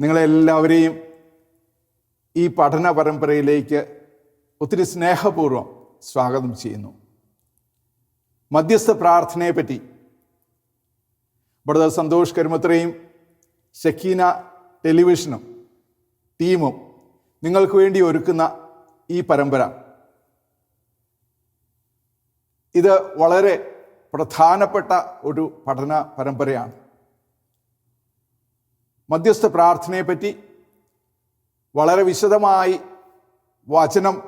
നിങ്ങളെല്ലാവരെയും ഈ പഠന പരമ്പരയിലേക്ക് ഒത്തിരി സ്നേഹപൂർവം സ്വാഗതം ചെയ്യുന്നു. മധ്യസ്ഥ പ്രാർത്ഥനയെപ്പറ്റി ബ്രദർ സന്തോഷ് കരുമത്രയും ഷക്കീന ടെലിവിഷനും ടീമും നിങ്ങൾക്ക് വേണ്ടി ഒരുക്കുന്ന ഈ പരമ്പര. ഇത് വളരെ പ്രധാനപ്പെട്ട ഒരു പഠന പരമ്പരയാണ്. മധ്യസ്ഥ പ്രാർത്ഥനയെപ്പറ്റി വളരെ വിശദമായി വചനം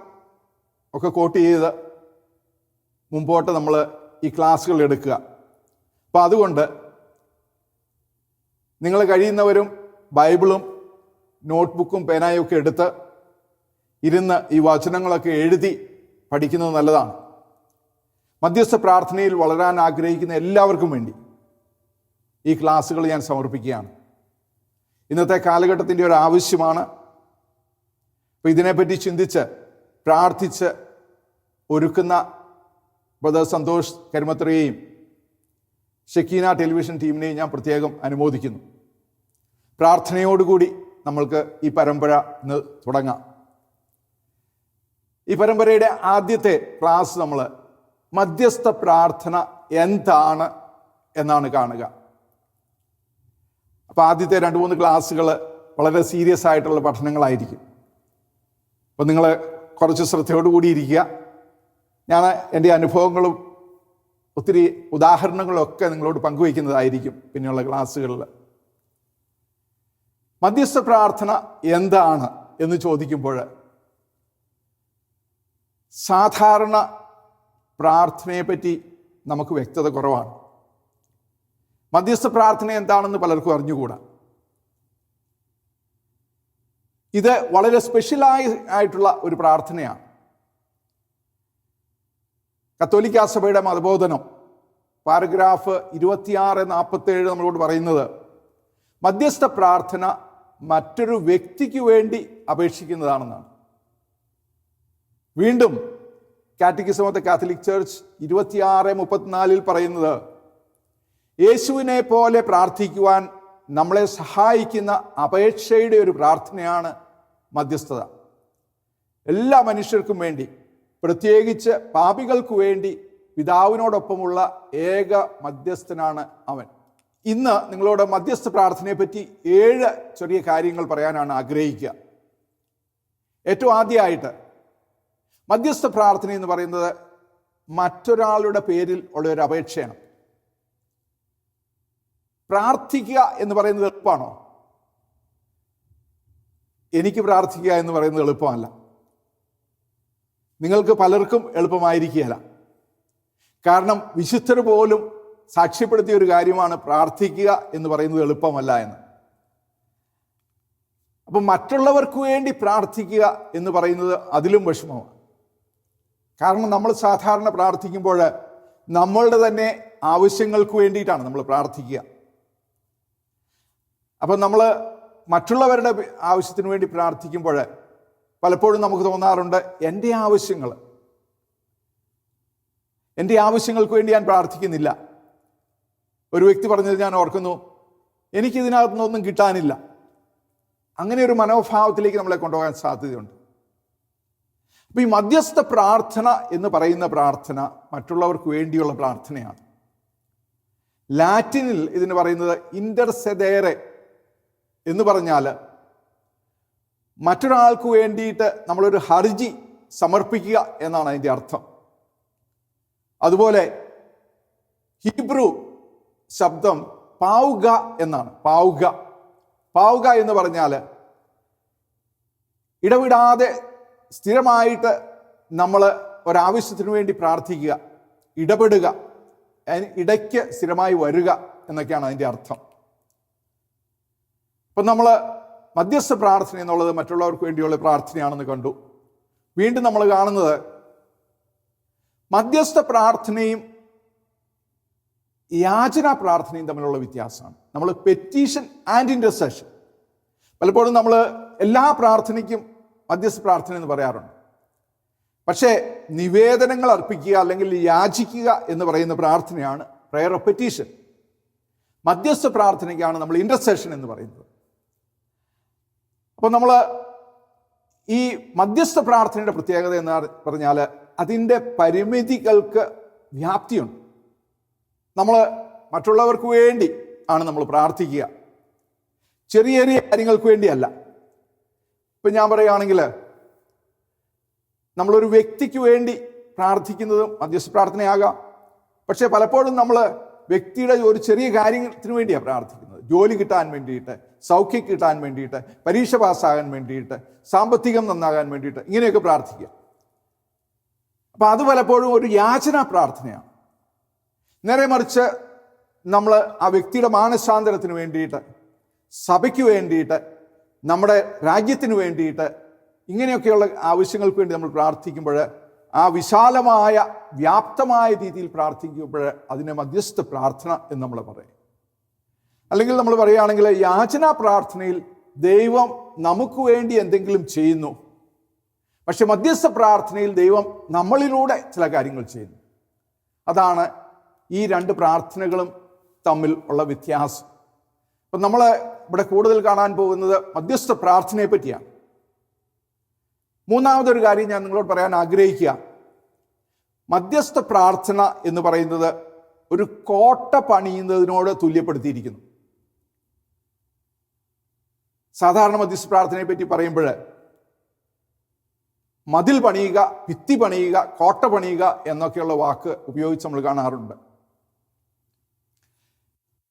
ഒക്കെ കോട്ട് ചെയ്ത് മുമ്പോട്ട് നമ്മൾ ഈ ക്ലാസ്സുകൾ എടുക്കുക. അപ്പം അതുകൊണ്ട് നിങ്ങൾ കഴിയുന്നവരും ബൈബിളും നോട്ട്ബുക്കും പേനായും ഒക്കെ എടുത്ത് ഇരുന്ന് ഈ വചനങ്ങളൊക്കെ എഴുതി പഠിക്കുന്നത് നല്ലതാണ്. മധ്യസ്ഥ പ്രാർത്ഥനയിൽ വളരാൻ ആഗ്രഹിക്കുന്ന എല്ലാവർക്കും വേണ്ടി ഈ ക്ലാസ്സുകൾ ഞാൻ സമർപ്പിക്കുകയാണ്. ഇന്നത്തെ കാലഘട്ടത്തിന്റെ ഒരു ആവശ്യമാണ്. അപ്പോൾ ഇതിനെപ്പറ്റി ചിന്തിച്ച് പ്രാർത്ഥിച്ച് ഒരുക്കുന്ന ബ്രദർ സന്തോഷ് കരിമത്രയെയും ഷക്കീന ടെലിവിഷൻ ടീമിനെയും ഞാൻ പ്രത്യേകം അനുമോദിക്കുന്നു. പ്രാർത്ഥനയോടുകൂടി നമ്മൾക്ക് ഈ പരമ്പര ഇന്ന് തുടങ്ങാം. ഈ പരമ്പരയുടെ ആദ്യത്തെ ക്ലാസ് നമ്മൾ മധ്യസ്ഥ പ്രാർത്ഥന എന്താണ് എന്നാണ് കാണുക. അപ്പോൾ ആദ്യത്തെ രണ്ട് മൂന്ന് ക്ലാസ്സുകൾ വളരെ സീരിയസ് ആയിട്ടുള്ള പഠനങ്ങളായിരിക്കും. അപ്പോൾ നിങ്ങൾ കുറച്ച് ശ്രദ്ധയോടുകൂടി ഇരിക്കുക. ഞാൻ എന്റെ അനുഭവങ്ങളും ഒത്തിരി ഉദാഹരണങ്ങളൊക്കെ നിങ്ങളോട് പങ്കുവയ്ക്കുന്നതായിരിക്കും പിന്നെയുള്ള ക്ലാസ്സുകളിൽ മധ്യസ്ഥ പ്രാർത്ഥന എന്താണ് എന്ന് ചോദിക്കുമ്പോൾ സാധാരണ പ്രാർത്ഥനയെപ്പറ്റി നമുക്ക് വ്യക്തത കുറവാണ്. മധ്യസ്ഥ പ്രാർത്ഥന എന്താണെന്ന് പലർക്കും അറിഞ്ഞുകൂടാ. ഇത് വളരെ സ്പെഷ്യലായി ആയിട്ടുള്ള ഒരു പ്രാർത്ഥനയാണ്. കത്തോലിക്ക സഭയുടെ മതബോധനം പാരഗ്രാഫ് ഇരുപത്തിയാറ് നാൽപ്പത്തേഴ് നമ്മളോട് പറയുന്നത് മധ്യസ്ഥ പ്രാർത്ഥന മറ്റൊരു വ്യക്തിക്ക് വേണ്ടി അപേക്ഷിക്കുന്നതാണെന്നാണ്. വീണ്ടും catechism of the Catholic Church ഇരുപത്തിയാറ് മുപ്പത്തിനാലിൽ പറയുന്നത് യേശുവിനെ പോലെ പ്രാർത്ഥിക്കുവാൻ നമ്മളെ സഹായിക്കുന്ന അപേക്ഷയുടെ ഒരു പ്രാർത്ഥനയാണ് മധ്യസ്ഥത. എല്ലാ മനുഷ്യർക്കും വേണ്ടി പ്രത്യേകിച്ച് പാപികൾക്ക് വേണ്ടി പിതാവിനോടൊപ്പമുള്ള ഏക മധ്യസ്ഥനാണ് അവൻ. ഇന്ന് നിങ്ങളോട് മധ്യസ്ഥ പ്രാർത്ഥനയെ പറ്റി ഏഴ് ചെറിയ കാര്യങ്ങൾ പറയാനാണ് ആഗ്രഹിക്കുക. ഏറ്റവും ആദ്യമായിട്ട് മധ്യസ്ഥ പ്രാർത്ഥന എന്ന് പറയുന്നത് മറ്റൊരാളുടെ പേരിൽ ഉള്ള ഒരു അപേക്ഷയാണ്. പ്രാർത്ഥിക്കുക എന്ന് പറയുന്നത് എളുപ്പമാണോ? എനിക്ക് പ്രാർത്ഥിക്കുക എന്ന് പറയുന്നത് എളുപ്പമല്ല. നിങ്ങൾക്ക് പലർക്കും എളുപ്പമായിരിക്കുകയല്ല. കാരണം വിശുദ്ധർ പോലും സാക്ഷ്യപ്പെടുത്തിയ ഒരു കാര്യമാണ് പ്രാർത്ഥിക്കുക എന്ന് പറയുന്നത് എളുപ്പമല്ല എന്ന്. അപ്പം മറ്റുള്ളവർക്ക് വേണ്ടി പ്രാർത്ഥിക്കുക എന്ന് പറയുന്നത് അതിലും വിഷമമാണ്. കാരണം നമ്മൾ സാധാരണ പ്രാർത്ഥിക്കുമ്പോൾ നമ്മളുടെ തന്നെ ആവശ്യങ്ങൾക്ക് വേണ്ടിയിട്ടാണ് നമ്മൾ പ്രാർത്ഥിക്കുക. അപ്പം നമ്മൾ മറ്റുള്ളവരുടെ ആവശ്യത്തിന് വേണ്ടി പ്രാർത്ഥിക്കുമ്പോൾ പലപ്പോഴും നമുക്ക് തോന്നാറുണ്ട് എന്റെ ആവശ്യങ്ങൾ എന്റെ ആവശ്യങ്ങൾക്ക് വേണ്ടി ഞാൻ പ്രാർത്ഥിക്കുന്നില്ല. ഒരു വ്യക്തി പറഞ്ഞത് ഞാൻ ഓർക്കുന്നു എനിക്കിതിനകത്തുനിന്നൊന്നും കിട്ടാനില്ല. അങ്ങനെ ഒരു മനോഭാവത്തിലേക്ക് നമ്മളെ കൊണ്ടുപോകാൻ സാധ്യതയുണ്ട്. അപ്പം ഈ മധ്യസ്ഥ പ്രാർത്ഥന എന്ന് പറയുന്ന പ്രാർത്ഥന മറ്റുള്ളവർക്ക് വേണ്ടിയുള്ള പ്രാർത്ഥനയാണ്. ലാറ്റിനിൽ ഇതിന് പറയുന്നത് ഇന്റർസെതേറെ എന്ന് പറഞ്ഞാൽ മറ്റൊരാൾക്ക് വേണ്ടിയിട്ട് നമ്മളൊരു ഹർജി സമർപ്പിക്കുക എന്നാണ് അതിന്റെ അർത്ഥം. അതുപോലെ ഹീബ്രു ശബ്ദം പാവുക എന്നാണ്. പാവുക. പാവുക എന്ന് പറഞ്ഞാൽ ഇടവിടാതെ സ്ഥിരമായിട്ട് നമ്മൾ ഒരാവശ്യത്തിന് വേണ്ടി പ്രാർത്ഥിക്കുക ഇടപെടുക ഇടയ്ക്ക് സ്ഥിരമായി വരിക എന്നൊക്കെയാണ് അതിന്റെ അർത്ഥം. അപ്പം നമ്മൾ മധ്യസ്ഥ പ്രാർത്ഥന എന്നുള്ളത് മറ്റുള്ളവർക്ക് വേണ്ടിയുള്ള പ്രാർത്ഥനയാണെന്ന് കണ്ടു. വീണ്ടും നമ്മൾ കാണുന്നത് മധ്യസ്ഥ പ്രാർത്ഥനയും യാചന പ്രാർത്ഥനയും തമ്മിലുള്ള വ്യത്യാസമാണ്. നമ്മൾ പെറ്റീഷൻ ആൻഡ് ഇന്റർസെഷൻ പലപ്പോഴും നമ്മൾ എല്ലാ പ്രാർത്ഥനയ്ക്കും മധ്യസ്ഥ പ്രാർത്ഥന എന്ന് പറയാറുണ്ട്. പക്ഷേ നിവേദനങ്ങൾ അർപ്പിക്കുക അല്ലെങ്കിൽ യാചിക്കുക എന്ന് പറയുന്ന പ്രാർത്ഥനയാണ് പ്രയർ ഓഫ് പെറ്റീഷൻ മധ്യസ്ഥ പ്രാർത്ഥനയ്ക്കാണ് നമ്മൾ ഇന്റർസെഷൻ എന്ന് പറയുന്നത്. അപ്പോൾ നമ്മൾ ഈ മധ്യസ്ഥ പ്രാർത്ഥനയുടെ പ്രത്യേകത എന്ന് പറഞ്ഞാൽ അതിന്റെ പരിമിതികൾക്ക് വ്യാപ്തിയുണ്ട്. നമ്മൾ മറ്റുള്ളവർക്ക് വേണ്ടി ആണ് നമ്മൾ പ്രാർത്ഥിക്കുക. ചെറിയ ചെറിയ കാര്യങ്ങൾക്ക് വേണ്ടിയല്ല. ഇപ്പം ഞാൻ പറയുകയാണെങ്കിൽ നമ്മളൊരു വ്യക്തിക്ക് വേണ്ടി പ്രാർത്ഥിക്കുന്നതും മധ്യസ്ഥ പ്രാർത്ഥനയാകാം. പക്ഷേ പലപ്പോഴും നമ്മൾ വ്യക്തിയുടെ ഒരു ചെറിയ കാര്യത്തിന് വേണ്ടിയാണ് പ്രാർത്ഥിക്കുന്നത്. ജോലി കിട്ടാൻ വേണ്ടിയിട്ട് സൗഖ്യം കിട്ടാൻ വേണ്ടിയിട്ട് പരീക്ഷ പാസ്സാകാൻ വേണ്ടിയിട്ട് സാമ്പത്തികം നന്നാകാൻ വേണ്ടിയിട്ട് ഇങ്ങനെയൊക്കെ പ്രാർത്ഥിക്കുക. അപ്പം അത് പലപ്പോഴും ഒരു യാചന പ്രാർത്ഥനയാണ്. നേരെ മറിച്ച് നമ്മൾ ആ വ്യക്തിയുടെ മാനസാന്തരത്തിന് വേണ്ടിയിട്ട് സഭയ്ക്ക് വേണ്ടിയിട്ട് നമ്മുടെ രാജ്യത്തിന് വേണ്ടിയിട്ട് ഇങ്ങനെയൊക്കെയുള്ള ആവശ്യങ്ങൾക്ക് വേണ്ടി നമ്മൾ പ്രാർത്ഥിക്കുമ്പോൾ ആ വിശാലമായ വ്യാപ്തമായ രീതിയിൽ പ്രാർത്ഥിക്കുമ്പോൾ അതിനെ മധ്യസ്ഥ പ്രാർത്ഥന എന്ന് നമ്മൾ പറയും. അല്ലെങ്കിൽ നമ്മൾ പറയുകയാണെങ്കിൽ യാചന പ്രാർത്ഥനയിൽ ദൈവം നമുക്ക് വേണ്ടി എന്തെങ്കിലും ചെയ്യുന്നു. പക്ഷെ മധ്യസ്ഥ പ്രാർത്ഥനയിൽ ദൈവം നമ്മളിലൂടെ ചില കാര്യങ്ങൾ ചെയ്യുന്നു. അതാണ് ഈ രണ്ട് പ്രാർത്ഥനകളും തമ്മിൽ ഉള്ള വ്യത്യാസം. അപ്പം നമ്മൾ ഇവിടെ കൂടുതൽ കാണാൻ പോകുന്നത് മധ്യസ്ഥ പ്രാർത്ഥനയെ പറ്റിയാണ്. മൂന്നാമതൊരു കാര്യം ഞാൻ നിങ്ങളോട് പറയാൻ ആഗ്രഹിക്കുക. മധ്യസ്ഥ പ്രാർത്ഥന എന്ന് പറയുന്നത് ഒരു കോട്ട പണിയുന്നതിനോട് തുല്യപ്പെടുത്തിയിരിക്കുന്നു. സാധാരണ മധ്യസ്ഥ പ്രാർത്ഥനയെ പറ്റി പറയുമ്പോൾ മതിൽ പണിയുക ഭിത്തി പണിയുക കോട്ട പണിയുക എന്നൊക്കെയുള്ള വാക്ക് ഉപയോഗിച്ച് നമ്മൾ കാണാറുണ്ട്.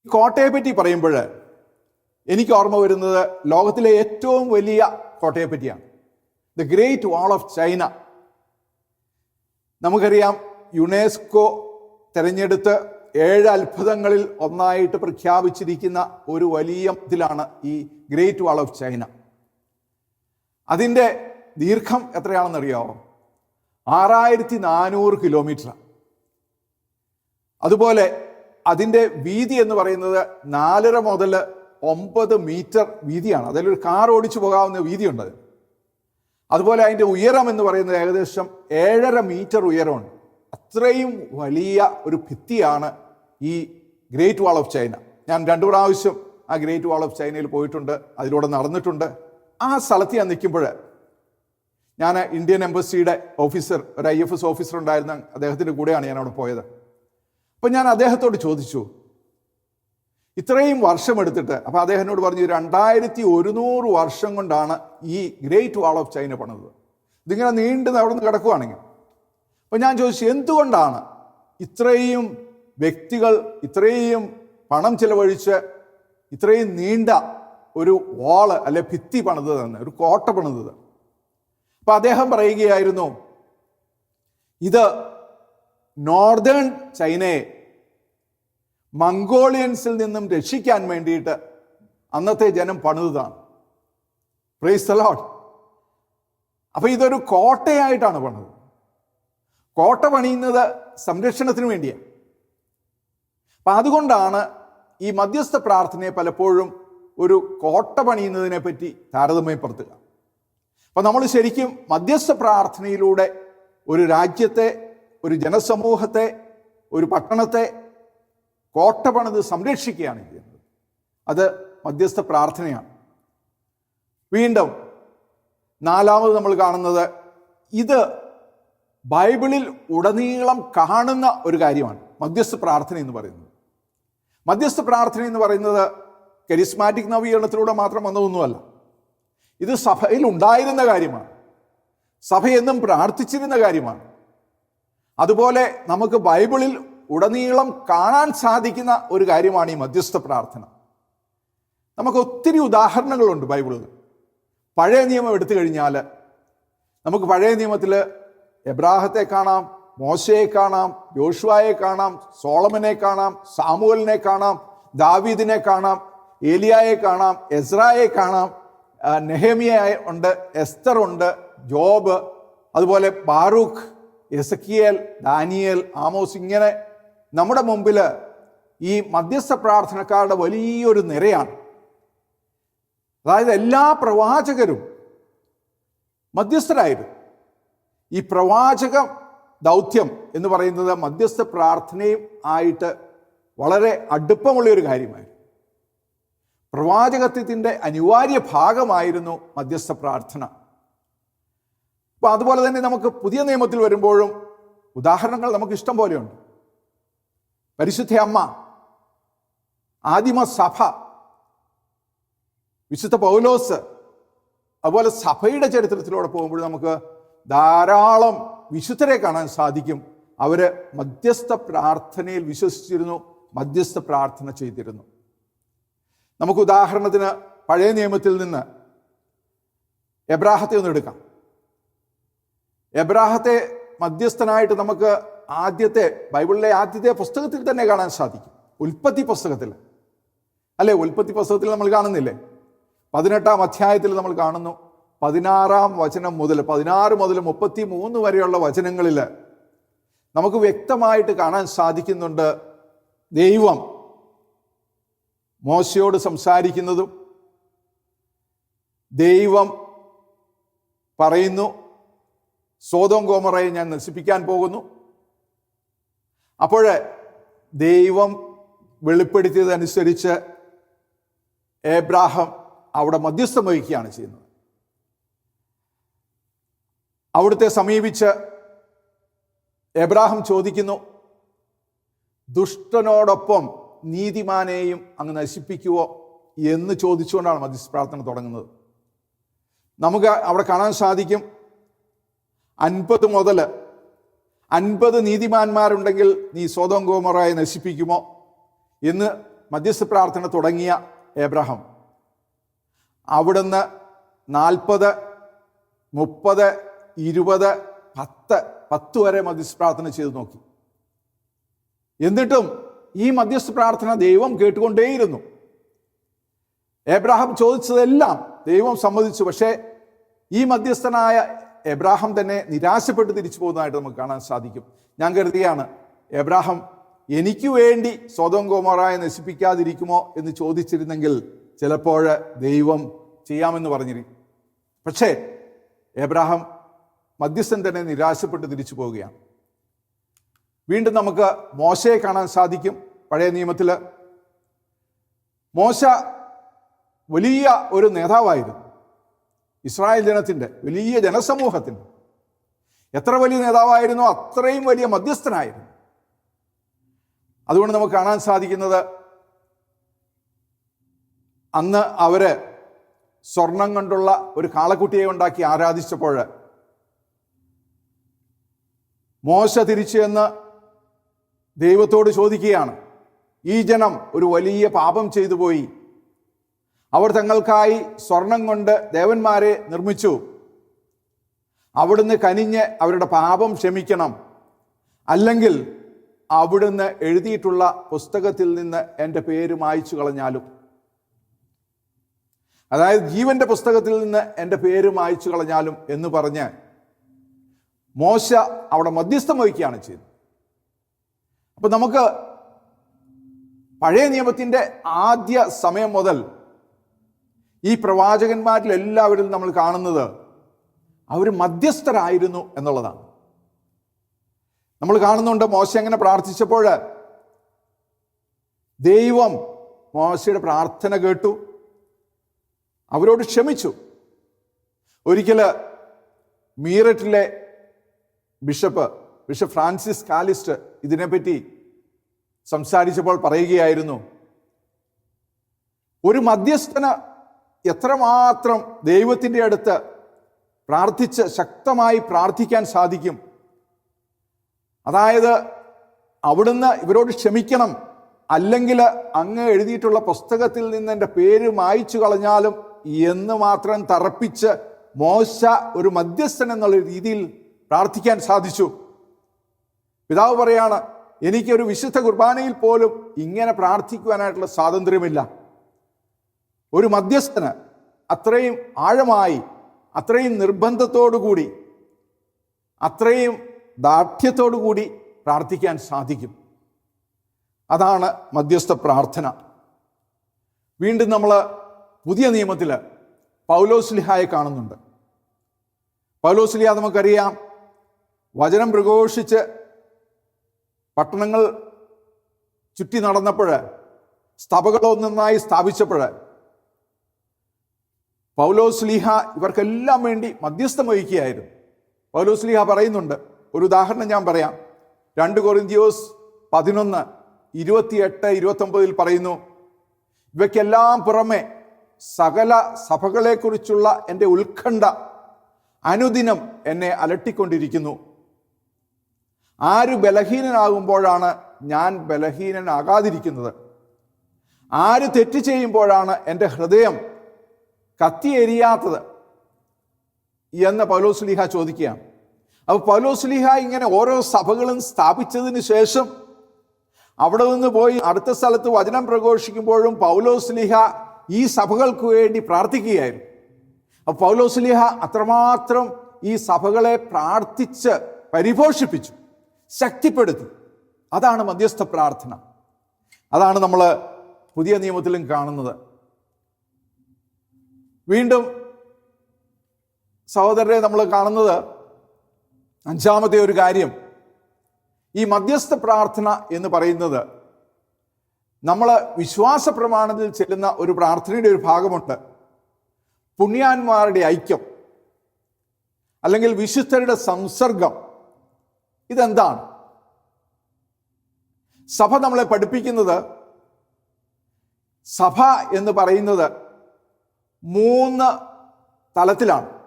കോട്ടയെ പറ്റി പറയുമ്പോൾ എനിക്ക് ഓർമ്മ വരുന്നത് ലോകത്തിലെ ഏറ്റവും വലിയ കോട്ടയെ പറ്റിയാണ്. The Great Wall of China നമുക്കറിയാം യുനെസ്കോ തിരഞ്ഞെടുത്ത് ഏഴ് അത്ഭുതങ്ങളിൽ ഒന്നായിട്ട് പ്രഖ്യാപിച്ചിരിക്കുന്ന ഒരു വലിയ ഇതിലാണ് ഈ ഗ്രേറ്റ് വാൾ ഓഫ് ചൈന അതിന്റെ ദീർഘം എത്രയാണെന്നറിയാമോ ആറായിരത്തി നാനൂറ് കിലോമീറ്റർ അതുപോലെ അതിന്റെ വീതി എന്ന് പറയുന്നത് നാലര മുതൽ ഒമ്പത് മീറ്റർ വീതിയാണ്. അതിലൊരു കാർ ഓടിച്ചു പോകാവുന്ന വീതിയുണ്ട്. അതുപോലെ അതിന്റെ ഉയരം എന്ന് പറയുന്നത് ഏകദേശം ഏഴര മീറ്റർ ഉയരമുണ്ട്. അത്രയും വലിയ ഒരു ഭിത്തിയാണ് ഈ ഗ്രേറ്റ് വാൾ ഓഫ് ചൈന ഞാൻ രണ്ടു പ്രാവശ്യം ആ ഗ്രേറ്റ് വാൾ ഓഫ് ചൈനയിൽ പോയിട്ടുണ്ട് അതിലൂടെ നടന്നിട്ടുണ്ട്. ആ സ്ഥലത്ത് ഞാൻ നിൽക്കുമ്പോൾ ഞാൻ ഇന്ത്യൻ എംബസിയുടെ ഓഫീസർ ഒരു ഐ എഫ് എസ് ഓഫീസർ ഉണ്ടായിരുന്ന അദ്ദേഹത്തിന്റെ കൂടെയാണ് ഞാൻ അവിടെ പോയത്. അപ്പം ഞാൻ അദ്ദേഹത്തോട് ചോദിച്ചു ഇത്രയും വർഷം എടുത്തിട്ട് അപ്പോൾ അദ്ദേഹം എന്നോട് പറഞ്ഞു രണ്ടായിരത്തി ഒരുന്നൂറ് വർഷം കൊണ്ടാണ് ഈ ഗ്രേറ്റ് വാൾ ഓഫ് ചൈന പണിതത്. ഇതിങ്ങനെ നീണ്ടു അവിടെ നിന്ന് കിടക്കുവാണെങ്കിൽ അപ്പോൾ ഞാൻ ചോദിച്ചു എന്തുകൊണ്ടാണ് ഇത്രയും വ്യക്തികൾ ഇത്രയും പണം ചിലവഴിച്ച് ഇത്രയും നീണ്ട ഒരു വാൾ അല്ലെ ഭിത്തി പണിത് തന്നെ ഒരു കോട്ട പണിതത് അപ്പം അദ്ദേഹം പറയുകയായിരുന്നു ഇത് നോർദേൺ ചൈനയെ മംഗോളിയൻസിൽ നിന്നും രക്ഷിക്കാൻ വേണ്ടിയിട്ട് അന്നത്തെ ജനം പണിതാണ് പ്രൈസ് ലോഡ് അപ്പൊ ഇതൊരു കോട്ടയായിട്ടാണ് പണിത് കോട്ട പണിയുന്നത് സംരക്ഷണത്തിന് വേണ്ടിയാണ്. അപ്പം അതുകൊണ്ടാണ് ഈ മധ്യസ്ഥ പ്രാർത്ഥനയെ പലപ്പോഴും ഒരു കോട്ട പണിയുന്നതിനെ പറ്റി താരതമ്യപ്പെടുത്തുക അപ്പം നമ്മൾ ശരിക്കും മധ്യസ്ഥ പ്രാർത്ഥനയിലൂടെ ഒരു രാജ്യത്തെ ഒരു ജനസമൂഹത്തെ ഒരു പട്ടണത്തെ കോട്ട പണിത് സംരക്ഷിക്കുകയാണ് ചെയ്യുന്നത്. അത് മധ്യസ്ഥ പ്രാർത്ഥനയാണ്. വീണ്ടും നാലാമത് നമ്മൾ കാണുന്നത് ഇത് ബൈബിളിൽ ഉടനീളം കാണുന്ന ഒരു കാര്യമാണ്. മധ്യസ്ഥ പ്രാർത്ഥന എന്ന് പറയുന്നത്. മധ്യസ്ഥ പ്രാർത്ഥന എന്ന് പറയുന്നത് കരിസ്മാറ്റിക് നവീകരണത്തിലൂടെ മാത്രം വന്നതൊന്നുമല്ല. ഇത് സഭയിൽ ഉണ്ടായിരുന്ന കാര്യമാണ്. സഭ എന്നും പ്രാർത്ഥിച്ചിരുന്ന കാര്യമാണ്. അതുപോലെ നമുക്ക് ബൈബിളിൽ ഉടനീളം കാണാൻ സാധിക്കുന്ന ഒരു കാര്യമാണ് ഈ മധ്യസ്ഥ പ്രാർത്ഥന. നമുക്ക് ഒത്തിരി ഉദാഹരണങ്ങളുണ്ട് ബൈബിളിൽ. പഴയ നിയമം എടുത്തു കഴിഞ്ഞാൽ നമുക്ക് പഴയ നിയമത്തിൽ എബ്രാഹത്തെ കാണാം മോശയെ കാണാം യോഷുവായെ കാണാം സോളമനെ കാണാം സാമുവലിനെ കാണാം ദാവീദിനെ കാണാം ഏലിയായെ കാണാം എസ്രായെ കാണാം നെഹമിയായ ഉണ്ട് എസ്തർ ഉണ്ട് ജോബ് അതുപോലെ ബാറൂഖ് എസക്കിയേൽ ദാനിയേൽ ആമോസ് ഇങ്ങനെ നമ്മുടെ മുമ്പിൽ ഈ മധ്യസ്ഥ പ്രാർത്ഥനക്കാരുടെ വലിയൊരു നിരയാണ്. അതായത് എല്ലാ പ്രവാചകരും മധ്യസ്ഥരായിരുന്നു. ഈ പ്രവാചക ദൗത്യം എന്ന് പറയുന്നത് മധ്യസ്ഥ പ്രാർത്ഥനയും ആയിട്ട് വളരെ അടുപ്പമുള്ള ഒരു കാര്യമായിരുന്നു. പ്രവാചകത്വത്തിന്റെ അനിവാര്യ ഭാഗമായിരുന്നു മധ്യസ്ഥ പ്രാർത്ഥന. അപ്പൊ അതുപോലെ തന്നെ നമുക്ക് പുതിയ നിയമത്തിൽ വരുമ്പോഴും ഉദാഹരണങ്ങൾ നമുക്ക് ഇഷ്ടം പോലെയുണ്ട്. പരിശുദ്ധ അമ്മ ആദിമ സഭ വിശുദ്ധ പൗലോസ് അതുപോലെ സഭയുടെ ചരിത്രത്തിലൂടെ പോകുമ്പോൾ നമുക്ക് ധാരാളം വിശുദ്ധരെ കാണാൻ സാധിക്കും. അവർ മധ്യസ്ഥ പ്രാർത്ഥനയിൽ വിശ്വസിച്ചിരുന്നു മധ്യസ്ഥ പ്രാർത്ഥന ചെയ്തിരുന്നു. നമുക്ക് ഉദാഹരണത്തിന് പഴയ നിയമത്തിൽ നിന്ന് എബ്രാഹത്തെ ഒന്ന് എടുക്കാം. എബ്രാഹത്തെ മധ്യസ്ഥനായിട്ട് നമുക്ക് ആദ്യത്തെ ബൈബിളിലെ ആദ്യത്തെ പുസ്തകത്തിൽ തന്നെ കാണാൻ സാധിക്കും. ഉൽപ്പത്തി പുസ്തകത്തിൽ. അല്ലെ? ഉൽപ്പത്തി പുസ്തകത്തിൽ നമ്മൾ കാണുന്നില്ലേ? പതിനെട്ടാം അധ്യായത്തിൽ നമ്മൾ കാണുന്നു. പതിനാറാം വചനം മുതൽ പതിനാറ് മുതൽ മുപ്പത്തി മൂന്ന് വരെയുള്ള വചനങ്ങളിൽ നമുക്ക് വ്യക്തമായിട്ട് കാണാൻ സാധിക്കുന്നുണ്ട് ദൈവം മോശയോട് സംസാരിക്കുന്നതും ദൈവം പറയുന്നു സോതോം ഗോമറയെ ഞാൻ നശിപ്പിക്കാൻ പോകുന്നു. അപ്പോൾ ദൈവം വെളിപ്പെടുത്തിയതനുസരിച്ച് ഏബ്രാഹം അവിടെ മധ്യസ്ഥം വഹിക്കുകയാണ് ചെയ്യുന്നത്. അവിടുത്തെ സമീപിച്ച് എബ്രാഹിം ചോദിക്കുന്നു ദുഷ്ടനോടൊപ്പം നീതിമാനെയും അങ്ങ് നശിപ്പിക്കുവോ? എന്ന് ചോദിച്ചുകൊണ്ടാണ് മധ്യസ്ഥ പ്രാർത്ഥന തുടങ്ങുന്നത്. നമുക്ക് അവിടെ കാണാൻ സാധിക്കും അൻപത് മുതൽ അൻപത് നീതിമാന്മാരുണ്ടെങ്കിൽ നീ സ്വതം ഗോമറായി നശിപ്പിക്കുമോ എന്ന് മധ്യസ്ഥ പ്രാർത്ഥന തുടങ്ങിയ ഏബ്രഹാം അവിടുന്ന് നാൽപ്പത് മുപ്പത് ഇരുപത് പത്ത് പത്ത് വരെ മധ്യസ്ഥ പ്രാർത്ഥന ചെയ്തു നോക്കി. എന്നിട്ടും ഈ മധ്യസ്ഥ പ്രാർത്ഥന ദൈവം കേട്ടുകൊണ്ടേയിരുന്നു. എബ്രാഹാം ചോദിച്ചതെല്ലാം ദൈവം സമ്മതിച്ചു. പക്ഷേ ഈ മധ്യസ്ഥനായ എബ്രാഹാം തന്നെ നിരാശപ്പെട്ട് തിരിച്ചു പോകുന്നതായിട്ട് നമുക്ക് കാണാൻ സാധിക്കും. ഞാൻ കരുതുകയാണ് എബ്രാഹാം എനിക്ക് വേണ്ടി സ്വതം കോമറായ നശിപ്പിക്കാതിരിക്കുമോ എന്ന് ചോദിച്ചിരുന്നെങ്കിൽ ചിലപ്പോൾ ദൈവം ചെയ്യാമെന്ന് പറഞ്ഞിരിക്കും. പക്ഷേ എബ്രാഹാം മധ്യസ്ഥൻ തന്നെ നിരാശപ്പെട്ട് തിരിച്ചു പോവുകയാണ്. വീണ്ടും നമുക്ക് മോശയെ കാണാൻ സാധിക്കും പഴയ നിയമത്തിൽ മോശ വലിയ ഒരു നേതാവായിരുന്നു. ഇസ്രായേൽ ജനത്തിന്റെ വലിയ ജനസമൂഹത്തിന്റെ എത്ര വലിയ നേതാവായിരുന്നോ അത്രയും വലിയ മധ്യസ്ഥനായിരുന്നു. അതുകൊണ്ട് നമുക്ക് കാണാൻ സാധിക്കുന്നത് അന്ന് അവർ സ്വർണം കൊണ്ടുള്ള ഒരു കാളക്കുട്ടിയെ ഉണ്ടാക്കി ആരാധിച്ചപ്പോൾ മോശ തിരിച്ചു എന്ന് ദൈവത്തോട് ചോദിക്കുകയാണ്. ഈ ജനം ഒരു വലിയ പാപം ചെയ്തു പോയി. അവർ തങ്ങൾക്കായി സ്വർണം കൊണ്ട് ദേവന്മാരെ നിർമ്മിച്ചു. അവിടുന്ന് കനിഞ്ഞ് അവരുടെ പാപം ക്ഷമിക്കണം. അല്ലെങ്കിൽ അവിടുന്ന് എഴുതിയിട്ടുള്ള പുസ്തകത്തിൽ നിന്ന് എന്റെ പേര് മായ്ച്ചു കളഞ്ഞാലും. അതായത് ജീവന്റെ പുസ്തകത്തിൽ നിന്ന് എന്റെ പേര് മായ്ച്ചു കളഞ്ഞാലും എന്ന് പറഞ്ഞ് മോശ അവിടെ മധ്യസ്ഥം വഹിക്കുകയാണ് ചെയ്തത്. അപ്പൊ നമുക്ക് പഴയ നിയമത്തിന്റെ ആദ്യ സമയം മുതൽ ഈ പ്രവാചകന്മാരിൽ എല്ലാവരും നമ്മൾ കാണുന്നത് അവർ മധ്യസ്ഥരായിരുന്നു എന്നുള്ളതാണ്. നമ്മൾ കാണുന്നുണ്ട് മോശ എങ്ങനെ പ്രാർത്ഥിച്ചപ്പോൾ ദൈവം മോശയുടെ പ്രാർത്ഥന കേട്ടു. അവരോട് ക്ഷമിച്ചു. ഒരിക്കൽ മീററ്റിലെ ബിഷപ്പ് ബിഷപ്പ് ഫ്രാൻസിസ് കാലിസ്റ്റ് ഇതിനെപ്പറ്റി സംസാരിച്ചപ്പോൾ പറയുകയായിരുന്നു ഒരു മധ്യസ്ഥന് എത്രമാത്രം ദൈവത്തിന്റെ അടുത്ത് പ്രാർത്ഥിച്ച് ശക്തമായി പ്രാർത്ഥിക്കാൻ സാധിക്കും? അതായത് അവിടുന്ന് ഇവരോട് ക്ഷമിക്കണം അല്ലെങ്കിൽ അങ്ങ് എഴുതിയിട്ടുള്ള പുസ്തകത്തിൽ നിന്ന് എന്റെ പേര് മായ്ച്ചു കളഞ്ഞാലും എന്ന് മാത്രം തറപ്പിച്ച് മോശ ഒരു മധ്യസ്ഥൻ എന്നുള്ള രീതിയിൽ പ്രാർത്ഥിക്കാൻ സാധിച്ചു. പിതാവ് പറയാണ് എനിക്കൊരു വിശുദ്ധ കുർബാനയിൽ പോലും ഇങ്ങനെ പ്രാർത്ഥിക്കുവാനായിട്ടുള്ള സ്വാതന്ത്ര്യമില്ല. ഒരു മധ്യസ്ഥന് അത്രയും ആഴമായി അത്രയും നിർബന്ധത്തോടു കൂടി അത്രയും ദാർഢ്യത്തോടു കൂടി പ്രാർത്ഥിക്കാൻ സാധിക്കും. അതാണ് മധ്യസ്ഥ പ്രാർത്ഥന. വീണ്ടും നമ്മൾ പുതിയ നിയമത്തിൽ പൗലോസ്ലിഹായെ കാണുന്നുണ്ട്. പൗലോസ്ലിഹ നമുക്കറിയാം വചനം പ്രഘോഷിച്ച് പട്ടണങ്ങൾ ചുറ്റി നടന്നപ്പോൾ സ്തഭകളൊന്നായി സ്ഥാപിച്ചപ്പോൾ സ്ഥാപിച്ചപ്പോൾ പൗലോസ്ലിഹ ഇവർക്കെല്ലാം വേണ്ടി മധ്യസ്ഥം വഹിക്കുകയായിരുന്നു. പൗലോസ്ലിഹ പറയുന്നുണ്ട് ഒരു ഉദാഹരണം ഞാൻ പറയാം. രണ്ട് കൊറിന്തിയോസ് പതിനൊന്ന് ഇരുപത്തിയെട്ട് ഇരുപത്തൊമ്പതിൽ പറയുന്നു ഇവയ്ക്കെല്ലാം പുറമെ സകല സഭകളെക്കുറിച്ചുള്ള എന്റെ ഉത്കണ്ഠ അനുദിനം എന്നെ അലട്ടിക്കൊണ്ടിരിക്കുന്നു. ആര് ബലഹീനനാകുമ്പോഴാണ് ഞാൻ ബലഹീനനാകാതിരിക്കുന്നത്? ആര് തെറ്റ് ചെയ്യുമ്പോഴാണ് എന്റെ ഹൃദയം കത്തിയെരിയാത്തത്? എന്ന് പൗലോസ്ലിഹ ചോദിക്കുകയാണ്. അപ്പോൾ പൗലോസ്ലിഹ ഇങ്ങനെ ഓരോ സഭകളും സ്ഥാപിച്ചതിന് ശേഷം അവിടെ നിന്ന് പോയി അടുത്ത സ്ഥലത്ത് വചനം പ്രഘോഷിക്കുമ്പോഴും പൗലോസ്ലിഹ ഈ സഭകൾക്ക് വേണ്ടി പ്രാർത്ഥിക്കുകയായിരുന്നു. അപ്പോൾ പൗലോസ്ലിഹ അത്രമാത്രം ഈ സഭകളെ പ്രാർത്ഥിച്ച് പരിപോഷിപ്പിച്ചു. ശക്തിപ്പെടുത്തി. അതാണ് മധ്യസ്ഥ പ്രാർത്ഥന. അതാണ് നമ്മൾ പുതിയ നിയമത്തിലും കാണുന്നത്. വീണ്ടും സഹോദരരെ നമ്മൾ കാണുന്നത് അഞ്ചാമത്തെ ഒരു കാര്യം. ഈ മധ്യസ്ഥ പ്രാർത്ഥന എന്ന് പറയുന്നത് നമ്മൾ വിശ്വാസ പ്രമാണത്തിൽ ചെല്ലുന്ന ഒരു പ്രാർത്ഥനയുടെ ഒരു ഭാഗമുണ്ട്. പുണ്യാന്മാരുടെ ഐക്യം അല്ലെങ്കിൽ വിശുദ്ധരുടെ സംസർഗം. ഇതെന്താണ്? സഭ നമ്മളെ പഠിപ്പിക്കുന്നത് സഭ എന്ന് പറയുന്നത് മൂന്ന് തലത്തിലാണ്.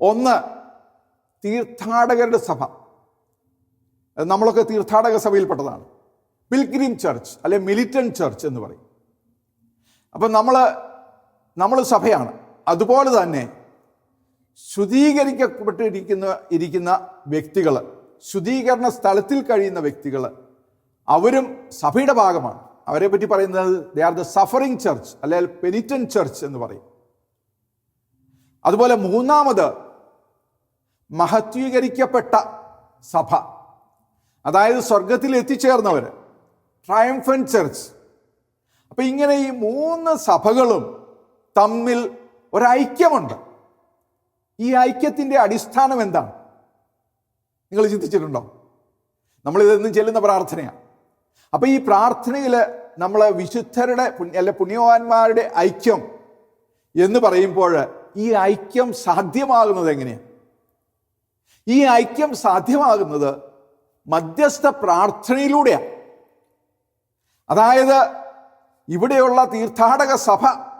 ഒന്ന് തീർത്ഥാടകരുടെ സഭ. നമ്മളൊക്കെ തീർത്ഥാടക സഭയിൽപ്പെട്ടതാണ്. പിൽഗ്രീം ചർച്ച് അല്ലെ മിലിറ്റൻ ചർച്ച് എന്ന് പറയും. അപ്പം നമ്മൾ നമ്മൾ സഭയാണ്. അതുപോലെ തന്നെ ശുദ്ധീകരിക്കപ്പെട്ടിരിക്കുന്ന ഇരിക്കുന്ന വ്യക്തികൾ ശുദ്ധീകരണ സ്ഥലത്തിൽ കഴിയുന്ന വ്യക്തികൾ അവരും സഭയുടെ ഭാഗമാണ്. അവരെ പറ്റി പറയുന്നത് they are the suffering church അല്ലെങ്കിൽ പെനിറ്റൻ ചർച്ച് എന്ന് പറയും. അതുപോലെ മൂന്നാമത് മഹത്വീകരിക്കപ്പെട്ട സഭ അതായത് സ്വർഗത്തിൽ എത്തിച്ചേർന്നവർ ട്രയംഫൻ ചർച്ച് അപ്പൊ ഇങ്ങനെ ഈ മൂന്ന് സഭകളും തമ്മിൽ ഒരൈക്യമുണ്ട്. ഈ ഐക്യത്തിന്റെ അടിസ്ഥാനം എന്താണ്? നിങ്ങൾ ചിന്തിച്ചിട്ടുണ്ടോ? നമ്മൾ ഇതെന്നും ചെല്ലുന്ന പ്രാർത്ഥനയാണ്. അപ്പോൾ ഈ പ്രാർത്ഥനയിൽ നമ്മൾ വിശുദ്ധരുടെ അല്ലെ പുണ്യവാന്മാരുടെ ഐക്യം എന്ന് പറയുമ്പോൾ ഈ ഐക്യം സാധ്യമാകുന്നത് എങ്ങനെയാണ് ഈ ഐക്യം സാധ്യമാകുന്നത് മധ്യസ്ഥ പ്രാർത്ഥനയിലൂടെയാണ്. അതായത് ഇവിടെയുള്ള തീർത്ഥാടക സഭ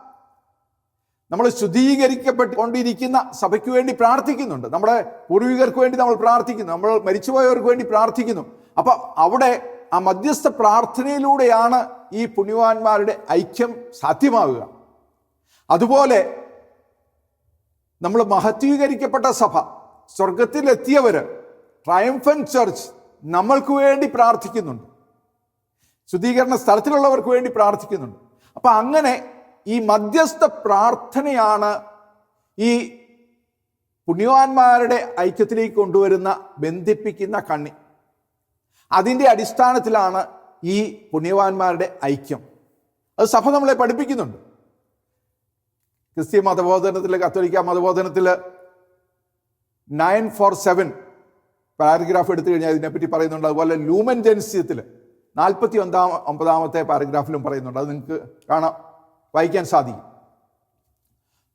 നമ്മൾ ശുദ്ധീകരിക്കപ്പെട്ടുകൊണ്ടിരിക്കുന്ന സഭയ്ക്ക് വേണ്ടി പ്രാർത്ഥിക്കുന്നുണ്ട്. നമ്മുടെ പൂർവികർക്ക് വേണ്ടി നമ്മൾ പ്രാർത്ഥിക്കുന്നു. നമ്മൾ മരിച്ചുപോയവർക്ക് വേണ്ടി പ്രാർത്ഥിക്കുന്നു. അപ്പൊ അവിടെ ആ മധ്യസ്ഥ പ്രാർത്ഥനയിലൂടെയാണ് ഈ പുണ്യവാന്മാരുടെ ഐക്യം സാധ്യമാവുക. അതുപോലെ നമ്മൾ മഹത്വീകരിക്കപ്പെട്ട സഭ സ്വർഗത്തിലെത്തിയവർ ട്രയംഫൻ ചർച്ച് നമ്മൾക്ക് വേണ്ടി പ്രാർത്ഥിക്കുന്നുണ്ട്. ശുദ്ധീകരണ സ്ഥലത്തിലുള്ളവർക്ക് വേണ്ടി പ്രാർത്ഥിക്കുന്നുണ്ട്. അപ്പൊ അങ്ങനെ ഈ മധ്യസ്ഥ പ്രാർത്ഥനയാണ് ഈ പുണ്യവാന്മാരുടെ ഐക്യത്തിലേക്ക് കൊണ്ടുവരുന്ന ബന്ധിപ്പിക്കുന്ന കണ്ണി. അതിന്റെ അടിസ്ഥാനത്തിലാണ് ഈ പുണ്യവാന്മാരുടെ ഐക്യം. അത് സഭ നമ്മളെ പഠിപ്പിക്കുന്നുണ്ട്. ക്രിസ്ത്യ മതബോധനത്തിൽ കത്തോലിക്ക മതബോധനത്തിൽ നയൻ ഫോർ സെവൻ പാരഗ്രാഫ് എടുത്തു കഴിഞ്ഞാൽ ഇതിനെപ്പറ്റി പറയുന്നുണ്ട്. അതുപോലെ ലൂമൻ ജൻസ്യത്തിൽ നാൽപ്പത്തി ഒന്നാം ഒമ്പതാമത്തെ പാരഗ്രാഫിലും പറയുന്നുണ്ട്. അത് നിങ്ങൾക്ക് കാണാം. വായിക്കാൻ സാധിക്കും.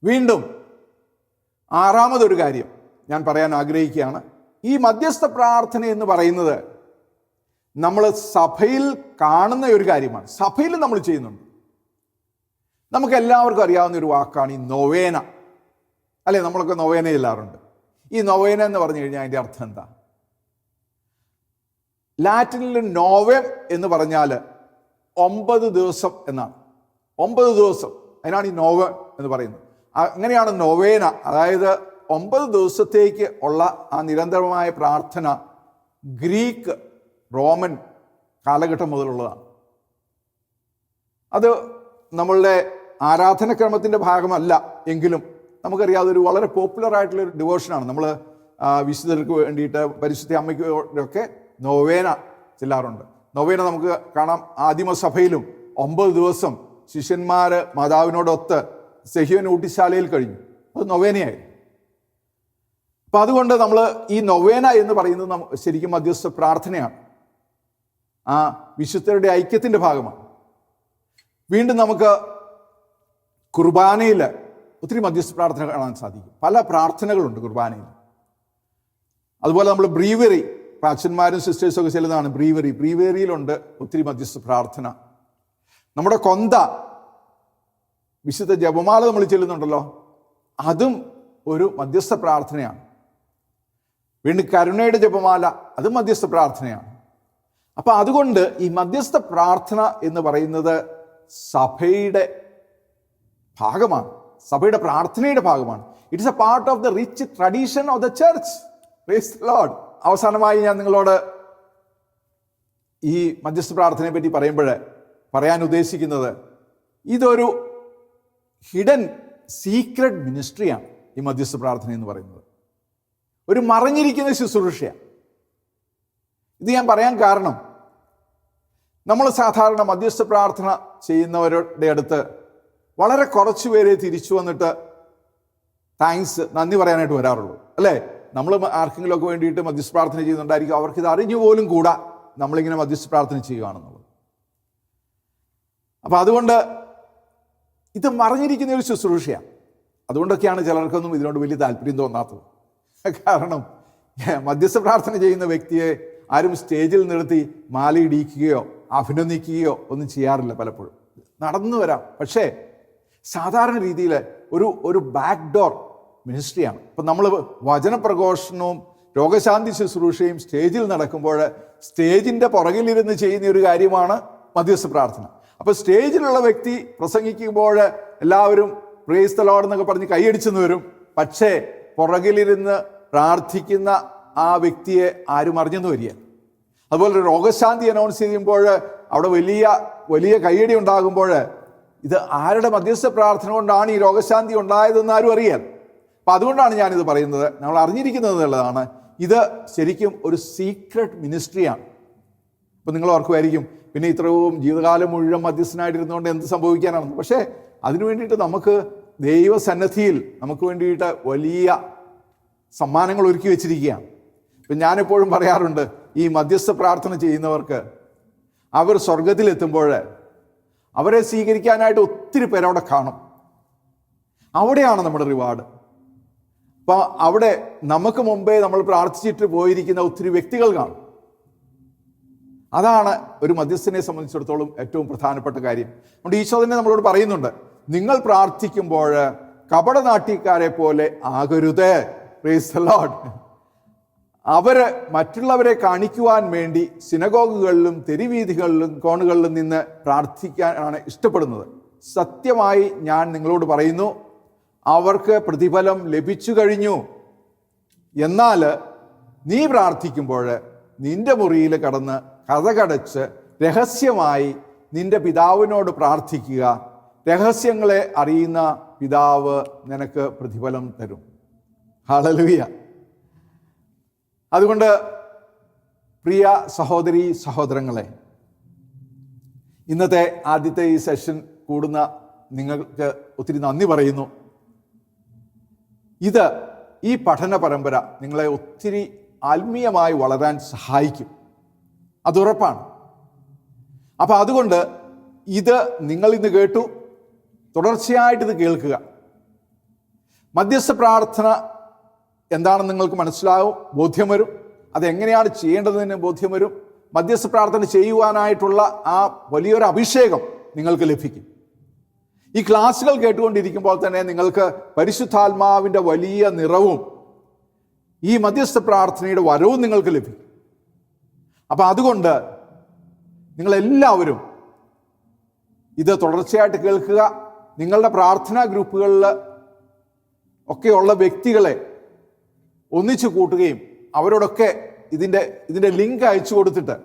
വീണ്ടും ആറാമതൊരു കാര്യം ഞാൻ പറയാൻ ആഗ്രഹിക്കുകയാണ്. ഈ മധ്യസ്ഥ പ്രാർത്ഥന എന്ന് പറയുന്നത് നമ്മൾ സഭയിൽ കാണുന്ന ഒരു കാര്യമാണ്. സഭയിൽ നമ്മൾ ചെയ്യുന്നുണ്ട്. നമുക്ക് എല്ലാവർക്കും അറിയാവുന്ന ഒരു വാക്കാണ് ഈ നൊവേന. അല്ലെ നമ്മളൊക്കെ നൊവേന ചെല്ലാറുണ്ട് ഈ നൊവേന എന്ന് പറഞ്ഞു കഴിഞ്ഞാൽ അതിന്റെ അർത്ഥം എന്താ? ലാറ്റിനിൽ നോവം എന്ന് പറഞ്ഞാൽ ഒമ്പത് ദിവസം എന്നാണ്. ഒമ്പത് ദിവസം. അതിനാണ് ഈ നോവ എന്ന് പറയുന്നത്. അങ്ങനെയാണ് നോവേന. അതായത് ഒമ്പത് ദിവസത്തേക്ക് ഉള്ള ആ നിരന്തരമായ പ്രാർത്ഥന ഗ്രീക്ക് റോമൻ കാലഘട്ടം മുതലുള്ളതാണ്. അത് നമ്മളുടെ ആരാധനക്രമത്തിന്റെ ഭാഗമല്ല എങ്കിലും നമുക്കറിയാം അതൊരു വളരെ പോപ്പുലർ ആയിട്ടുള്ള ഒരു ഡിവോഷനാണ് നമ്മൾ വിശുദ്ധർക്ക് വേണ്ടിയിട്ട് പരിശുദ്ധ അമ്മയ്ക്കൊക്കെ നോവേന ചെല്ലാറുണ്ട്. നോവേന നമുക്ക് കാണാം. ആദിമസഭയിലും ഒമ്പത് ദിവസം ശിഷ്യന്മാർ മാതാവിനോടൊത്ത് സെഹിയൻ ഊട്ടിശാലയിൽ കഴിഞ്ഞു. അത് നൊവേനയായിരുന്നു. അപ്പം അതുകൊണ്ട് നമ്മൾ ഈ നൊവേന എന്ന് പറയുന്നത് ശരിക്കും മധ്യസ്ഥ പ്രാർത്ഥനയാണ്. ആ വിശുദ്ധരുടെ ഐക്യത്തിന്റെ ഭാഗമാണ്. വീണ്ടും നമുക്ക് കുർബാനയിൽ ഒത്തിരി മധ്യസ്ഥ പ്രാർത്ഥന കാണാൻ സാധിക്കും. പല പ്രാർത്ഥനകളുണ്ട് കുർബാനയിൽ. അതുപോലെ നമ്മൾ ബ്രീവറി പ്രാച്ചന്മാരും അച്ഛന്മാരും സിസ്റ്റേഴ്സും ഒക്കെ ചെല്ലുന്നതാണ് ബ്രീവറി. ബ്രീവറിയിലുണ്ട് ഒത്തിരി മധ്യസ്ഥ പ്രാർത്ഥന. നമ്മുടെ കൊന്ത. വിശുദ്ധ ജപമാല നമ്മൾ ചെല്ലുന്നുണ്ടല്ലോ. അതും ഒരു മധ്യസ്ഥ പ്രാർത്ഥനയാണ്. വീണ്ടും കരുണയുടെ ജപമാല അതും മധ്യസ്ഥ പ്രാർത്ഥനയാണ്. അപ്പോൾ അതുകൊണ്ട് ഈ മധ്യസ്ഥ പ്രാർത്ഥന എന്ന് പറയുന്നത് സഭയുടെ ഭാഗമാണ്. സഭയുടെ പ്രാർത്ഥനയുടെ ഭാഗമാണ്. It's a part of the rich tradition of the church Lord അവസാനമായി ഞാൻ നിങ്ങളോട് ഈ മധ്യസ്ഥ പ്രാർത്ഥനയെ പറ്റി പറയുമ്പോൾ പറയാൻ ഉദ്ദേശിക്കുന്നത് ഇതൊരു ഹിഡൻ സീക്രട്ട് മിനിസ്ട്രിയാണ് ഈ മധ്യസ്ഥ പ്രാർത്ഥന എന്ന് പറയുന്നത്. ഒരു മറിഞ്ഞിരിക്കുന്ന ശുശ്രൂഷയാണ്. ഇത് ഞാൻ പറയാൻ കാരണം നമ്മൾ സാധാരണ മധ്യസ്ഥ പ്രാർത്ഥന ചെയ്യുന്നവരുടെ അടുത്ത് വളരെ കുറച്ച് പേരെ തിരിച്ചു വന്നിട്ട് താങ്ക്സ് നന്ദി പറയാനായിട്ട് വരാറുള്ളൂ. അല്ലേ? നമ്മൾ ആർക്കെങ്കിലുമൊക്കെ വേണ്ടിയിട്ട് മധ്യസ്ഥ പ്രാർത്ഥന ചെയ്യുന്നുണ്ടായിരിക്കും ഇത് അറിഞ്ഞു പോലും കൂടാ നമ്മളിങ്ങനെ മധ്യസ്ഥ പ്രാർത്ഥന ചെയ്യുകയാണെന്നുള്ളത്. അപ്പം അതുകൊണ്ട് ഇത് മറിഞ്ഞിരിക്കുന്ന ഒരു ശുശ്രൂഷയാണ്. അതുകൊണ്ടൊക്കെയാണ് ചിലർക്കൊന്നും ഇതിനോട് വലിയ താല്പര്യം തോന്നാത്തത്. കാരണം മധ്യസ്ഥ പ്രാർത്ഥന ചെയ്യുന്ന വ്യക്തിയെ ആരും സ്റ്റേജിൽ നിർത്തി മാലയിടിക്കുകയോ അഭിനന്ദിക്കുകയോ ഒന്നും ചെയ്യാറില്ല പലപ്പോഴും. നടന്നു വരാം. പക്ഷേ സാധാരണ രീതിയിൽ ഒരു ഒരു ബാക്ക് ഡോർ മിനിസ്ട്രിയാണ് ഇപ്പം നമ്മൾ വചനപ്രഘോഷണവും രോഗശാന്തി ശുശ്രൂഷയും സ്റ്റേജിൽ നടക്കുമ്പോൾ സ്റ്റേജിന്റെ പുറകിലിരുന്ന് ചെയ്യുന്ന ഒരു കാര്യമാണ് മധ്യസ്ഥ പ്രാർത്ഥന. അപ്പോൾ സ്റ്റേജിലുള്ള വ്യക്തി പ്രസംഗിക്കുമ്പോൾ എല്ലാവരും പ്രേസ് തലോഡ് എന്നൊക്കെ പറഞ്ഞ് കൈയടിച്ചെന്ന് വരും. പക്ഷേ പുറകിലിരുന്ന് പ്രാർത്ഥിക്കുന്ന ആ വ്യക്തിയെ ആരും അറിഞ്ഞെന്ന് വരിക. അതുപോലെ രോഗശാന്തി അനൗൺസ് ചെയ്യുമ്പോൾ അവിടെ വലിയ വലിയ കൈയടി ഉണ്ടാകുമ്പോൾ ഇത് ആരുടെ മധ്യസ്ഥ പ്രാർത്ഥന കൊണ്ടാണ് ഈ രോഗശാന്തി ഉണ്ടായതെന്ന് ആരും അറിയാൻ. അപ്പം അതുകൊണ്ടാണ് ഞാനിത് പറയുന്നത്. നമ്മൾ അറിഞ്ഞിരിക്കുന്നത് എന്നുള്ളതാണ്. ഇത് ശരിക്കും ഒരു സീക്രട്ട് മിനിസ്ട്രിയാണ് ഇപ്പം നിങ്ങൾ ഓർക്കുമായിരിക്കും പിന്നെ ഇത്രയും ജീവിതകാലം മുഴുവൻ മധ്യസ്ഥനായിട്ടിരുന്നുകൊണ്ട് എന്ത് സംഭവിക്കാനാണെന്ന്. പക്ഷേ അതിനു വേണ്ടിയിട്ട് നമുക്ക് ദൈവസന്നദ്ധിയിൽ നമുക്ക് വേണ്ടിയിട്ട് വലിയ സമ്മാനങ്ങൾ ഒരുക്കി വെച്ചിരിക്കുകയാണ്. ഇപ്പം ഞാനെപ്പോഴും പറയാറുണ്ട് ഈ മധ്യസ്ഥ പ്രാർത്ഥന ചെയ്യുന്നവർക്ക് അവർ സ്വർഗത്തിലെത്തുമ്പോൾ അവരെ സ്വീകരിക്കാനായിട്ട് ഒത്തിരി പേരവിടെ കാണും. അവിടെയാണ് നമ്മുടെ റിവാർഡ്. അപ്പോൾ അവിടെ നമുക്ക് മുമ്പേ നമ്മൾ പ്രാർത്ഥിച്ചിട്ട് പോയിരിക്കുന്ന ഒത്തിരി വ്യക്തികൾ കാണും. അതാണ് ഒരു മധ്യസ്ഥനെ സംബന്ധിച്ചിടത്തോളം ഏറ്റവും പ്രധാനപ്പെട്ട കാര്യം. അതുകൊണ്ട് ഈശോ തന്നെ നമ്മളോട് പറയുന്നുണ്ട് നിങ്ങൾ പ്രാർത്ഥിക്കുമ്പോൾ കപടനാട്യക്കാരെ പോലെ ആകരുത്. അവർ മറ്റുള്ളവരെ കാണിക്കുവാൻ വേണ്ടി സിനഗോഗുകളിലും തെരുവീതികളിലും കോണുകളിലും നിന്ന് പ്രാർത്ഥിക്കാനാണ് ഇഷ്ടപ്പെടുന്നത്. സത്യമായി ഞാൻ നിങ്ങളോട് പറയുന്നു അവർക്ക് പ്രതിഫലം ലഭിച്ചു കഴിഞ്ഞു. എന്നാൽ നീ പ്രാർത്ഥിക്കുമ്പോൾ നിന്റെ മുറിയിൽ കടന്ന് കഥകടച്ച് രഹസ്യമായി നിന്റെ പിതാവിനോട് പ്രാർത്ഥിക്കുക. രഹസ്യങ്ങളെ അറിയുന്ന പിതാവ് നിനക്ക് പ്രതിഫലം തരും. ഹളലുയ അതുകൊണ്ട് പ്രിയ സഹോദരി സഹോദരങ്ങളെ ഇന്നത്തെ ആദ്യത്തെ ഈ സെഷൻ കൂടുന്ന നിങ്ങൾക്ക് ഒത്തിരി നന്ദി പറയുന്നു. ഇത് ഈ പഠന പരമ്പര നിങ്ങളെ ഒത്തിരി ആത്മീയമായി വളരാൻ സഹായിക്കും. അതുറപ്പാണ് അപ്പം അതുകൊണ്ട് ഇത് നിങ്ങൾ ഇന്ന് കേട്ടു. തുടർച്ചയായിട്ട് ഇത് കേൾക്കുക. മധ്യസ്ഥ പ്രാർത്ഥന എന്താണെന്ന് നിങ്ങൾക്ക് മനസ്സിലാവും. ബോധ്യം വരും. അതെങ്ങനെയാണ് ചെയ്യേണ്ടതെന്ന് ബോധ്യം വരും. മധ്യസ്ഥ പ്രാർത്ഥന ചെയ്യുവാനായിട്ടുള്ള ആ വലിയൊരു അഭിഷേകം നിങ്ങൾക്ക് ലഭിക്കും. ഈ ക്ലാസ്സുകൾ കേട്ടുകൊണ്ടിരിക്കുമ്പോൾ തന്നെ നിങ്ങൾക്ക് പരിശുദ്ധാത്മാവിന്റെ വലിയ നിറവും ഈ മധ്യസ്ഥ പ്രാർത്ഥനയുടെ വരവും നിങ്ങൾക്ക് ലഭിക്കും. അപ്പം അതുകൊണ്ട് നിങ്ങളെല്ലാവരും ഇത് തുടർച്ചയായിട്ട് കേൾക്കുക. നിങ്ങളുടെ പ്രാർത്ഥനാ ഗ്രൂപ്പുകളിൽ ഒക്കെയുള്ള വ്യക്തികളെ ഒന്നിച്ചു കൂട്ടുകയും അവരോടൊക്കെ ഇതിന്റെ ഇതിന്റെ ലിങ്ക് അയച്ചു കൊടുത്തിട്ട്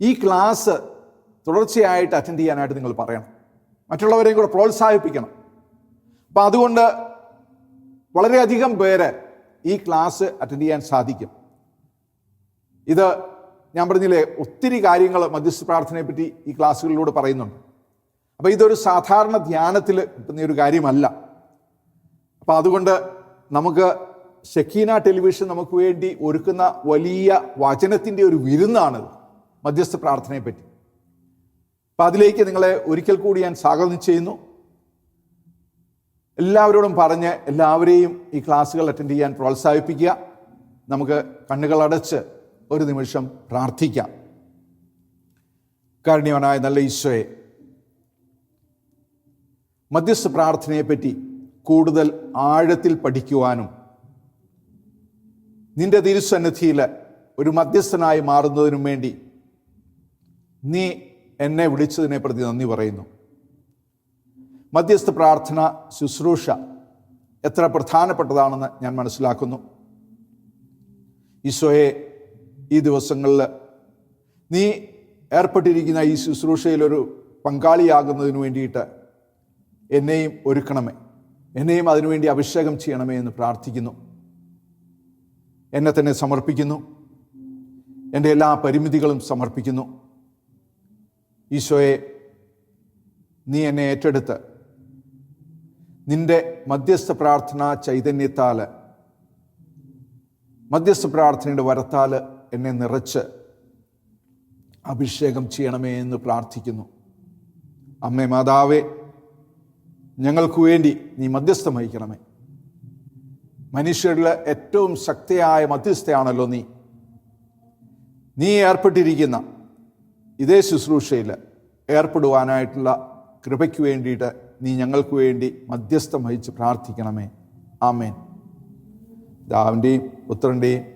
ഈ ക്ലാസ് തുടർച്ചയായിട്ട് അറ്റൻഡ് ചെയ്യാനായിട്ട് നിങ്ങൾ പറയണം. മറ്റുള്ളവരെയും കൂടെ പ്രോത്സാഹിപ്പിക്കണം. അപ്പം അതുകൊണ്ട് വളരെയധികം പേര് ഈ ക്ലാസ് അറ്റൻഡ് ചെയ്യാൻ സാധിക്കും. ഇത് ഞാൻ പറഞ്ഞില്ലേ ഒത്തിരി കാര്യങ്ങൾ മധ്യസ്ഥ പ്രാർത്ഥനയെ പറ്റി ഈ ക്ലാസ്സുകളിലൂടെ പറയുന്നുണ്ട്. അപ്പോൾ ഇതൊരു സാധാരണ ധ്യാനത്തിൽ കിട്ടുന്ന ഒരു കാര്യമല്ല. അപ്പോൾ അതുകൊണ്ട് നമുക്ക് ഷക്കീന ടെലിവിഷൻ നമുക്ക് വേണ്ടി ഒരുക്കുന്ന വലിയ വചനത്തിന്റെ ഒരു വിരുന്നാണിത് മധ്യസ്ഥ പ്രാർത്ഥനയെപ്പറ്റി അപ്പം അതിലേക്ക് നിങ്ങളെ ഒരിക്കൽ കൂടി ഞാൻ സ്വാഗതം ചെയ്യുന്നു. എല്ലാവരോടും പറഞ്ഞ് എല്ലാവരെയും ഈ ക്ലാസ്സുകൾ അറ്റൻഡ് ചെയ്യാൻ പ്രോത്സാഹിപ്പിക്കുക. നമുക്ക് കണ്ണുകൾ അടച്ച് ഒരു നിമിഷം പ്രാർത്ഥിക്കാം. കാരുണ്യവനായ നല്ല ഈശോയെ മധ്യസ്ഥ പ്രാർത്ഥനയെപ്പറ്റി കൂടുതൽ ആഴത്തിൽ പഠിക്കുവാനും നിന്റെ തിരുസന്നിധിയിൽ ഒരു മധ്യസ്ഥനായി മാറുന്നതിനും വേണ്ടി നീ എന്നെ വിളിച്ചതിനെ പ്രതി നന്ദി പറയുന്നു. മധ്യസ്ഥ പ്രാർത്ഥന ശുശ്രൂഷ എത്ര പ്രധാനപ്പെട്ടതാണെന്ന് ഞാൻ മനസ്സിലാക്കുന്നു. ഈശോയെ ഈ ദിവസങ്ങളിൽ നീ ഏർപ്പെട്ടിരിക്കുന്ന ഈ ശുശ്രൂഷയിൽ ഒരു പങ്കാളിയാകുന്നതിന് വേണ്ടിയിട്ട് എന്നെയും ഒരുക്കണമേ. എന്നെയും അതിനുവേണ്ടി അഭിഷേകം ചെയ്യണമേ എന്ന് പ്രാർത്ഥിക്കുന്നു. എന്നെ തന്നെ സമർപ്പിക്കുന്നു. എന്റെ എല്ലാ പരിമിതികളും സമർപ്പിക്കുന്നു. ഈശോയെ നീ എന്നെ ഏറ്റെടുത്ത് നിന്റെ മധ്യസ്ഥ പ്രാർത്ഥനാ ചൈതന്യത്താൽ മധ്യസ്ഥ പ്രാർത്ഥനയുടെ വരത്താൽ എന്നെ നിറച്ച് അഭിഷേകം ചെയ്യണമേ എന്ന് പ്രാർത്ഥിക്കുന്നു. അമ്മേ മാതാവേ ഞങ്ങൾക്ക് വേണ്ടി നീ മധ്യസ്ഥം വഹിക്കണമേ. മനുഷ്യരിൽ ഏറ്റവും ശക്തിയായ മധ്യസ്ഥയാണല്ലോ നീ. നീ ഏർപ്പെട്ടിരിക്കുന്ന ഇതേ ശുശ്രൂഷയിൽ ഏർപ്പെടുവാനായിട്ടുള്ള കൃപയ്ക്ക് വേണ്ടിയിട്ട് നീ ഞങ്ങൾക്ക് വേണ്ടി മധ്യസ്ഥം വഹിച്ച് പ്രാർത്ഥിക്കണമേ. ആമേൻ. ദാവിന്റെയും പുത്രന്റെയും